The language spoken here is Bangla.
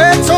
It's